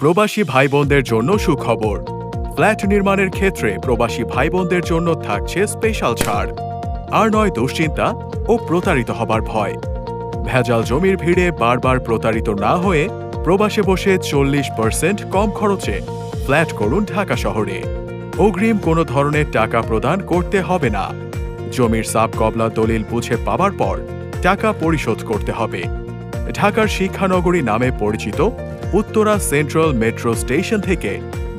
প্রবাসী ভাই বোনদের জন্য সুখবর। ফ্ল্যাট নির্মাণের ক্ষেত্রে প্রবাসী ভাই বোনদের জন্য থাকছে স্পেশাল ছাড়। আর নয় দুশ্চিন্তা ও প্রতারিত হবার ভয়। ভেজাল জমির ভিড়ে বারবার প্রতারিত না হয়ে প্রবাসে বসে চল্লিশ পার্সেন্ট কম খরচে ফ্ল্যাট করুন ঢাকা শহরে। অগ্রিম কোনো ধরনের টাকা প্রদান করতে হবে না। জমির সাব কবলা দলিল বুঝে পাবার পর টাকা পরিশোধ করতে হবে। ঢাকার শিক্ষানগরী নামে পরিচিত উত্তরা সেন্ট্রাল মেট্রো স্টেশন থেকে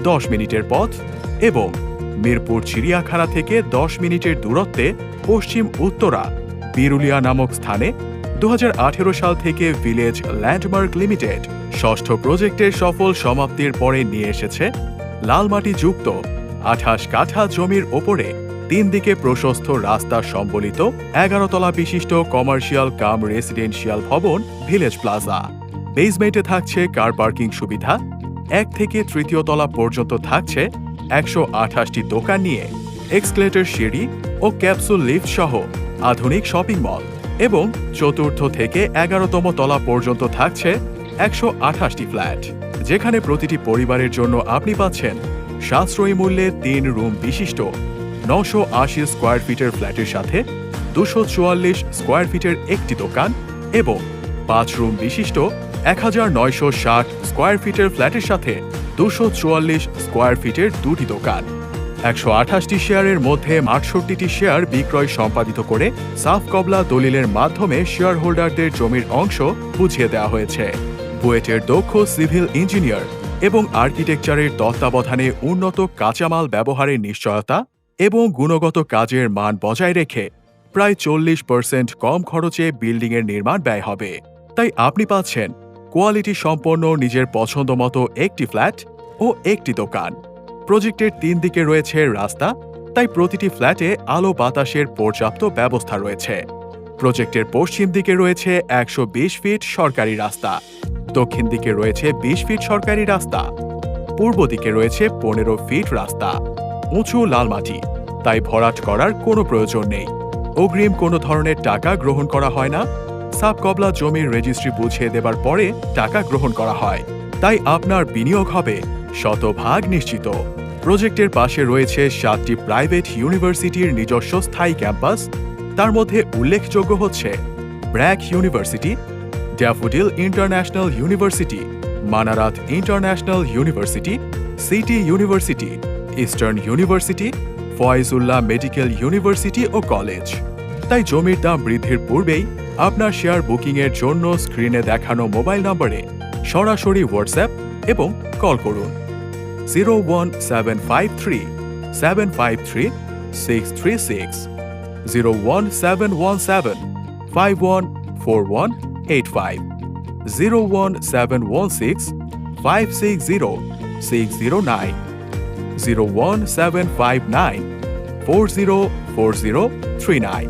দশ মিনিটের পথ এবং মিরপুর চিড়িয়াখানা থেকে দশ মিনিটের দূরত্বে পশ্চিম উত্তরা বিরুলিয়া নামক স্থানে দু হাজার আঠেরো সাল থেকে ভিলেজ ল্যান্ডমার্ক লিমিটেড ষষ্ঠ প্রজেক্টের সফল সমাপ্তির পরে নিয়ে এসেছে লালমাটি যুক্ত আঠাশ কাঠা জমির ওপরে তিন দিকে প্রশস্ত রাস্তা সম্বলিত এগারো তলা বিশিষ্ট কমার্শিয়াল কাম রেসিডেন্সিয়াল ভবন, ভিলেজ প্লাজা। বেসমেন্টে থাকছে কার পার্কিং সুবিধা। এক থেকে তৃতীয় তলা পর্যন্ত থাকছে একশো আঠাশটি দোকান নিয়ে, এক্সক্লেটর সিঁড়ি ও ক্যাপসুল লিফট সহ আধুনিক শপিং মল এবং চতুর্থ থেকে এগারোতম তলা পর্যন্ত থাকছে একশো আঠাশটি ফ্ল্যাট। যেখানে প্রতিটি পরিবারের জন্য আপনি পাচ্ছেন সাশ্রয়ী মূল্যে তিন রুম বিশিষ্ট নশো আশি স্কোয়ার ফিটের ফ্ল্যাটের সাথে, দুশো চুয়াল্লিশ স্কোয়ার ফিটের একটি দোকান এবং পাঁচ রুম বিশিষ্ট এক হাজার নয়শো ষাট স্কোয়ার ফিটের ফ্ল্যাটের সাথে দুশো চুয়াল্লিশ স্কোয়ার ফিটের দুটি দোকান। একশো আঠাশটি শেয়ারের মধ্যে আটষট্টিটি শেয়ার বিক্রয় সম্পাদিত করে সাফ কবলা দলিলের মাধ্যমে শেয়ার হোল্ডারদের জমির অংশ বুঝিয়ে দেওয়া হয়েছে। বুয়েটের দক্ষ সিভিল ইঞ্জিনিয়ার এবং আর্কিটেকচারের তত্ত্বাবধানে উন্নত কাঁচামাল ব্যবহারের নিশ্চয়তা এবং গুণগত কাজের মান বজায় রেখে প্রায় চল্লিশ পার্সেন্ট কম খরচে বিল্ডিংয়ের নির্মাণ ব্যয় হবে। তাই আপনি পাচ্ছেন কোয়ালিটি সম্পন্ন নিজের পছন্দ মতো একটি ফ্ল্যাট ও একটি দোকান। প্রজেক্টের তিন দিকে রয়েছে রাস্তা, তাই প্রতিটি ফ্ল্যাটে আলো বাতাসের পর্যাপ্ত ব্যবস্থা রয়েছে। প্রজেক্টের পশ্চিম দিকে রয়েছে একশো বিশ ফিট সরকারি রাস্তা, দক্ষিণ দিকে রয়েছে বিশ ফিট সরকারি রাস্তা, পূর্ব দিকে রয়েছে পনেরো ফিট রাস্তা। উঁচু লাল মাটি, তাই ভরাট করার কোনো প্রয়োজন নেই। অগ্রিম কোনো ধরনের টাকা গ্রহণ করা হয় না। সাব কবলা জমির রেজিস্ট্রি বুঝিয়ে দেবার পরে টাকা গ্রহণ করা হয়। তাই আপনার বিনিয়োগ হবে শতভাগ নিশ্চিত। প্রজেক্টের পাশে রয়েছে সাতটি প্রাইভেট ইউনিভার্সিটির নিজস্ব স্থায়ী ক্যাম্পাস। তার মধ্যে উল্লেখযোগ্য হচ্ছে BRAC university, daffodil international university, Manarat international university, city university eastern university Faizullah medical university ও কলেজ তাই জমির দাম বৃদ্ধির পূর্বেই আপনার শেয়ার বুকিংয়ের জন্য স্ক্রিনে দেখানো মোবাইল নম্বরে সরাসরি হোয়াটসঅ্যাপ এবং কল করুন। Zero one seven five three seven five three six three six zero one seven one seven five one four one eight five zero one seven one six five six zero six zero nine 01759 404039.